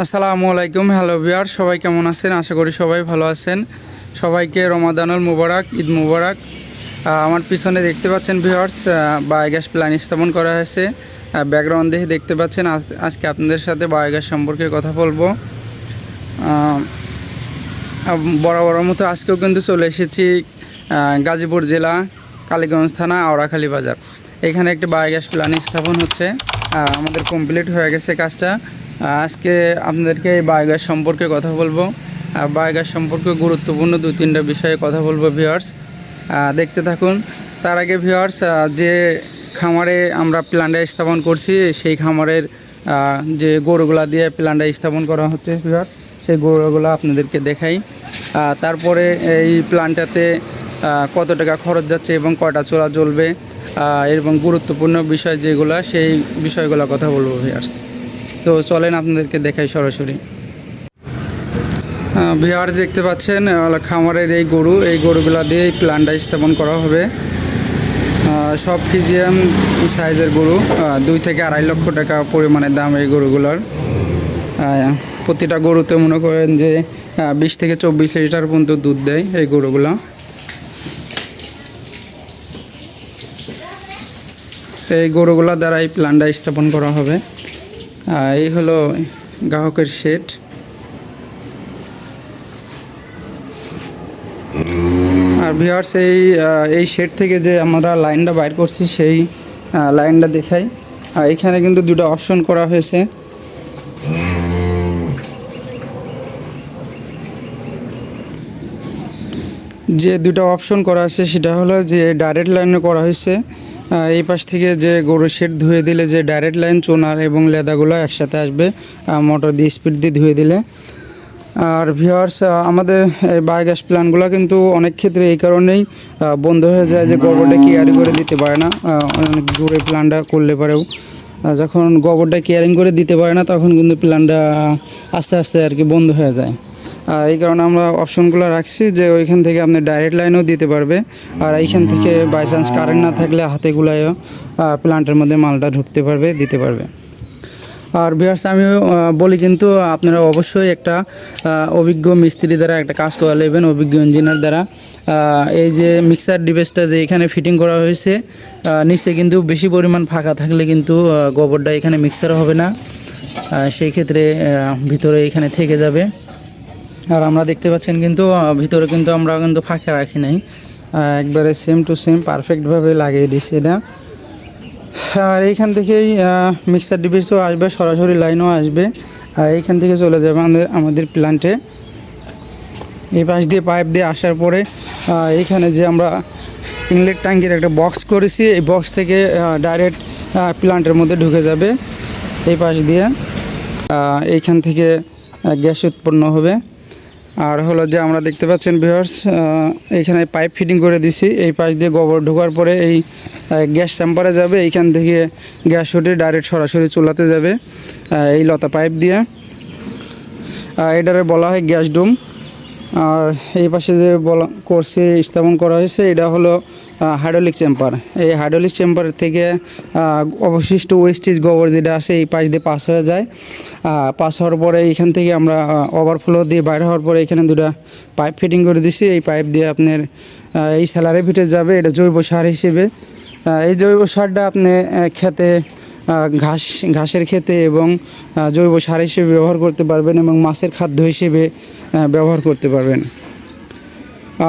আসসালামু আলাইকুম হ্যালো বিয়ার সবাই কেমন আছেন? আশা করি সবাই ভালো আছেন। সবাইকে রমাদানুল মুবারক ঈদ মুবারক। আমার পিছনে দেখতে পাচ্ছেন ভিওয়ার্স বায়োগ্যাস প্ল্যান স্থাপন করা হয়েছে। ব্যাকগ্রাউন্ড দেখে দেখতে পাচ্ছেন আজ- আজকে আপনাদের সাথে বায়োগ্যাস সম্পর্কে কথা বলব। আহ, বরাবর মতো আজকেও কিন্তু চলে এসেছি গাজীপুর জেলা কালীগঞ্জ থানা আওড়াখালী বাজার। এখানে একটি বায়োগ্যাস প্ল্যান স্থাপন হচ্ছে। আমাদের কমপ্লিট হয়ে গেছে কাজটা। আজকে আপনাদেরকে এই বায়োগ্যাস সম্পর্কে কথা বলব। বায়োগ্যাস সম্পর্কে গুরুত্বপূর্ণ দু তিনটা বিষয়ে কথা বলব ভিওয়ার্স দেখতে থাকুন। তার আগে ভিওয়ার্স যে খামারে আমরা প্ল্যানটা স্থাপন করছি, সেই খামারের যে গরুগুলা দিয়ে প্ল্যানটা স্থাপন করা হচ্ছে ভিওয়ার্স সেই গরুগুলো আপনাদেরকে দেখাই। তারপরে এই প্ল্যানটাতে কত টাকা খরচ যাচ্ছে এবং কয়টা চোরা জ্বলবে এবং গুরুত্বপূর্ণ বিষয় যেগুলো, সেই বিষয়গুলো কথা বলব ভিয়ার্স তো চলেন আপনাদেরকে দেখাই সরাসরি। বিহার দেখতে পাচ্ছেন খামারের এই গরু, এই গরুগুলা দিয়ে এই প্ল্যানটা স্থাপন করা হবে। সব ফিজিয়াম সাইজের গরু দুই থেকে আড়াই লক্ষ টাকা পরিমাণের দাম এই গরুগুলোর। প্রতিটা গরুতে মনে করেন যে বিশ থেকে চব্বিশ লিটার পর্যন্ত দুধ দেয় এই গরুগুলো। এই গরুগুলা দ্বারা এই প্ল্যানটা স্থাপন করা হবে। এই হলো গ্রাহকের শেড আর ভিওয়ার্স এই এই শেড থেকে যে আমরা লাইনটা বাইর করছি, সেই লাইনটা দেখাই। আর এখানে কিন্তু দুটো অপশন করা হয়েছে। যে দুটো অপশন করা আছে, সেটা হলো যে ডাইরেক্ট লাইনে করা হয়েছে। এই পাশ থেকে যে গরু শেড ধুয়ে দিলে যে ডাইরেক্ট লাইন চোনার এবং লেদাগুলো একসাথে আসবে মোটর দিয়ে স্পিড দিয়ে ধুয়ে দিলে। আর ভিওয়ার্স আমাদের এই বায়োগ্যাস প্ল্যানগুলো কিন্তু অনেক ক্ষেত্রে এই কারণেই বন্ধ হয়ে যায় যে গোবরটা কেয়ারি করে দিতে পারে না। অনেক দূরে প্ল্যানটা করলে পারেও। যখন গোবরটা কেয়ারিং করে দিতে পারে না, তখন কিন্তু প্ল্যানটা আস্তে আস্তে আর কি বন্ধ হয়ে যায়। এই কারণে আমরা অপশনগুলো রাখছি যে ওইখান থেকে আপনি ডাইরেক্ট লাইনও দিতে পারবে। আর এইখান থেকে বাই চান্স কারেন্ট না থাকলে হাতে গুলায়ও প্ল্যান্টের মধ্যে মালটা ঢুকতে পারবে, দিতে পারবে। আর বিহার্স আমি বলি কিন্তু আপনারা অবশ্যই একটা অভিজ্ঞ মিস্ত্রি দ্বারা একটা কাজ করা নেবেন, অভিজ্ঞ ইঞ্জিনিয়ার দ্বারা। এই যে মিক্সার ডিভাইসটা যে এখানে ফিটিং করা হয়েছে নিচে কিন্তু বেশি পরিমাণ ফাঁকা থাকলে কিন্তু গোবরটা এখানে মিক্সার হবে না। সেই ক্ষেত্রে ভিতরে এখানে থেকে যাবে। আর আমরা দেখতে পাচ্ছেন কিন্তু ভিতরে কিন্তু আমরা কিন্তু ফাঁকা রাখি নাই। একবারে সেম টু সেম পারফেক্টভাবে লাগিয়ে দিচ্ছি এটা। আর এইখান থেকেই মিক্সার ডিভাইসও আসবে, সরাসরি লাইনও আসবে। আর এইখান থেকে চলে যাবে আমাদের আমাদের প্ল্যান্টে এই পাশ দিয়ে পাইপ দিয়ে আসার পরে এইখানে যে আমরা ইনলেট ট্যাঙ্কির একটা বক্স করেছি, এই বক্স থেকে ডাইরেক্ট প্ল্যান্টের মধ্যে ঢুকে যাবে। এই পাশ দিয়ে এইখান থেকে গ্যাস উৎপন্ন হবে। আর হলো যে আমরা দেখতে পাচ্ছেন ভিউয়ার্স এখানে পাইপ ফিটিং করে দিছি। এই পাশ দিয়ে গোবর ঢোকার পরে এই গ্যাস চ্যাম্পারে যাবে, এইখান থেকে গ্যাস উঠে ডাইরেক্ট সরাসরি চুলাতে যাবে এই লতা পাইপ দিয়ে। এটারে বলা হয় গ্যাস ডুম। আর এই পাশে যে বলা করছে স্থাপন করা হয়েছে, এটা হলো হাইড্রোলিক চেম্বার এই হাইড্রোলিক চেম্বার থেকে অবশিষ্ট ওয়েস্টেজ গোবর যেটা আসে এই পাশ দিয়ে পাস হয়ে যায়। পাস হওয়ার পরে এইখান থেকে আমরা ওভারফ্লো দিয়ে বাইরে হওয়ার পরে এখানে দুটো পাইপ ফিটিং করে দিছি। এই পাইপ দিয়ে আপনার এই স্যালারি ভিতরে যাবে, এটা জৈব সার হিসেবে। এই জৈব সারটা আপনি খেতে ঘাস, ঘাসের খেতে এবং জৈব সার হিসেবে ব্যবহার করতে পারবেন এবং মাছের খাদ্য হিসেবে ব্যবহার করতে পারবেন।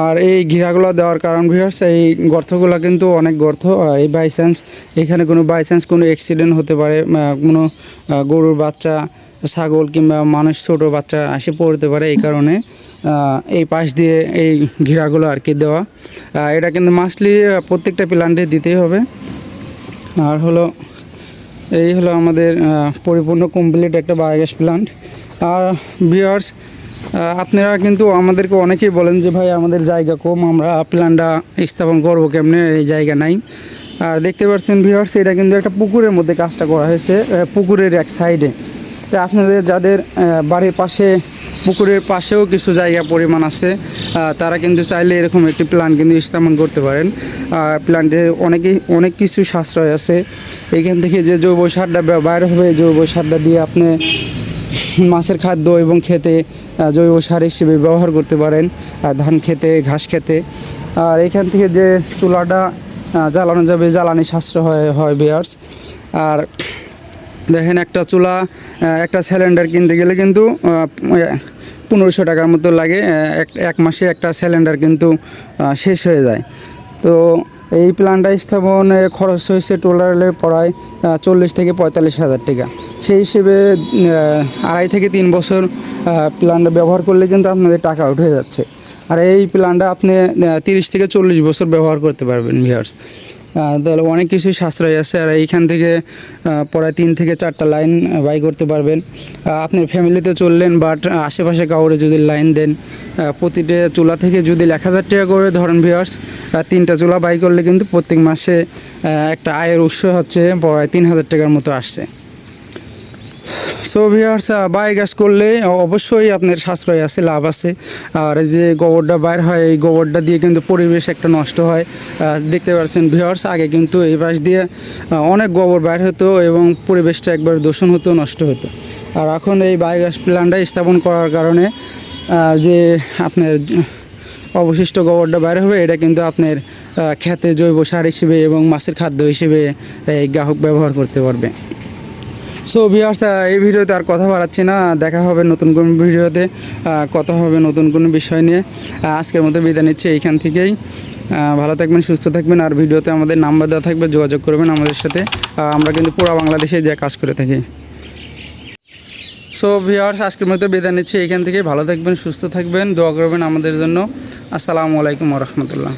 আর এই ঘিরাগুলো দেওয়ার কারণ ভিউয়ার্স এই গর্তগুলো কিন্তু অনেক গর্ত, আর এই বাই চান্স এখানে কোনো বাই চান্স কোনো অ্যাক্সিডেন্ট হতে পারে কোনো গরুর বাচ্চা, ছাগল কিংবা মানুষ, ছোট বাচ্চা আসে পড়তে পারে এই কারণে এই পাশ দিয়ে এই ঘিরাগুলো আর কি দেওয়া। এটা কিন্তু মাসলি প্রত্যেকটা প্ল্যান্টে দিতেই হবে। আর হলো, এই হলো আমাদের পরিপূর্ণ কমপ্লিট একটা বায়োগ্যাস প্ল্যান্ট আর ভিওয়ার্স আপনারা কিন্তু আমাদেরকে অনেকেই বলেন যে, ভাই, আমাদের জায়গা কম, আমরা প্ল্যানটা স্থাপন করব কেমনে? এই জায়গা নাই। আর দেখতে পাচ্ছেন ভিওয়ার্স এটা কিন্তু একটা পুকুরের মধ্যে কাজটা করা হয়েছে পুকুরের এক সাইডে। তো আপনাদের যাদের বাড়ির পাশে, পুকুরের পাশেও কিছু জায়গা পরিমাণ আছে তারা কিন্তু চাইলে এরকম একটি প্ল্যান কিন্তু স্থাপন করতে পারেন। প্ল্যান্টে অনেকেই, অনেক কিছু সাশ্রয় আছে। এখান থেকে যে জৈব সারটা বাইরে হবে, জৈব সারটা দিয়ে আপনি মাছের খাদ্য এবং খেতে জৈব সার হিসেবে ব্যবহার করতে পারেন ধান খেতে, ঘাস খেতে। আর এখান থেকে যে চুলাটা জ্বালানো যাবে, জ্বালানি সাশ্রয় হয় হয় বিয়ার্স। আর দেখেন একটা চুলা একটা সিলিন্ডার কিনতে গেলে কিন্তু পনেরোশো টাকার মতো লাগে এক- মাসে একটা সিলিন্ডার কিন্তু শেষ হয়ে যায়। তো এই প্ল্যানটা স্থাপনে খরচ হয়েছে টোটালে প্রায় চল্লিশ থেকে পঁয়তাল্লিশ হাজার টাকা। সেই হিসেবে আড়াই থেকে তিন বছর প্ল্যানটা ব্যবহার করলে কিন্তু আপনাদের টাকা উঠে যাচ্ছে। আর এই প্ল্যানটা আপনি তিরিশ থেকে চল্লিশ বছর ব্যবহার করতে পারবেন ভিয়ার্স তাহলে অনেক কিছু সাশ্রয় আছে, আর এইখান থেকে প্রায় তিন থেকে চারটা লাইন বাই করতে পারবেন। আপনার ফ্যামিলিতে চললেন বাট আশেপাশে কাউরে যদি লাইন দেন প্রতিটা চুলা থেকে যদি এক হাজার টাকা করে, ধরেন ভিওয়ার্স তিনটা চুলা বাই করলে কিন্তু প্রত্যেক মাসে একটা আয়ের উৎস হচ্ছে প্রায় তিন হাজার টাকার মতো আসছে। সো ভিওয়ার্স বায়োগ্যাস করলে অবশ্যই আপনার সাশ্রয় আছে, লাভ আছে। আর যে গোবরটা বাইর হয়, এই গোবরটা দিয়ে কিন্তু পরিবেশ একটা নষ্ট হয়। দেখতে পাচ্ছেন ভিওয়ার্স আগে কিন্তু এই পাশ দিয়ে অনেক গোবর বাইর হতো এবং পরিবেশটা একবার দূষণ হতো, নষ্ট হতো। আর এখন এই বায়োগ্যাস প্ল্যান্টটা স্থাপন করার কারণে যে আপনার অবশিষ্ট গোবরটা বাইর হবে, এটা কিন্তু আপনার খেতে জৈব সার হিসেবে এবং মাছের খাদ্য হিসেবে এই গ্রাহক ব্যবহার করতে পারবে। সো ভিউয়ার্স এই ভিডিওতে আর কথা বাড়াচ্ছি না। দেখা হবে নতুন কোনো ভিডিওতে কথা হবে নতুন কোনো বিষয় নিয়ে। আজকের মতো বিদায় নিচ্ছি এইখান থেকেই। ভালো থাকবেন, সুস্থ থাকবেন, আর ভিডিওতে আমাদের নাম্বার দেওয়া থাকবে, যোগাযোগ করবেন আমাদের সাথে। আমরা কিন্তু পুরো বাংলাদেশে যে কাজ করে থাকি। সো ভিউয়ার্স আজকের মতো বিদায় নিচ্ছি এইখান থেকে ভালো থাকবেন, সুস্থ থাকবেন, দোয়া করবেন আমাদের জন্য। আসসালামু আলাইকুম রহমতুল্লাহ।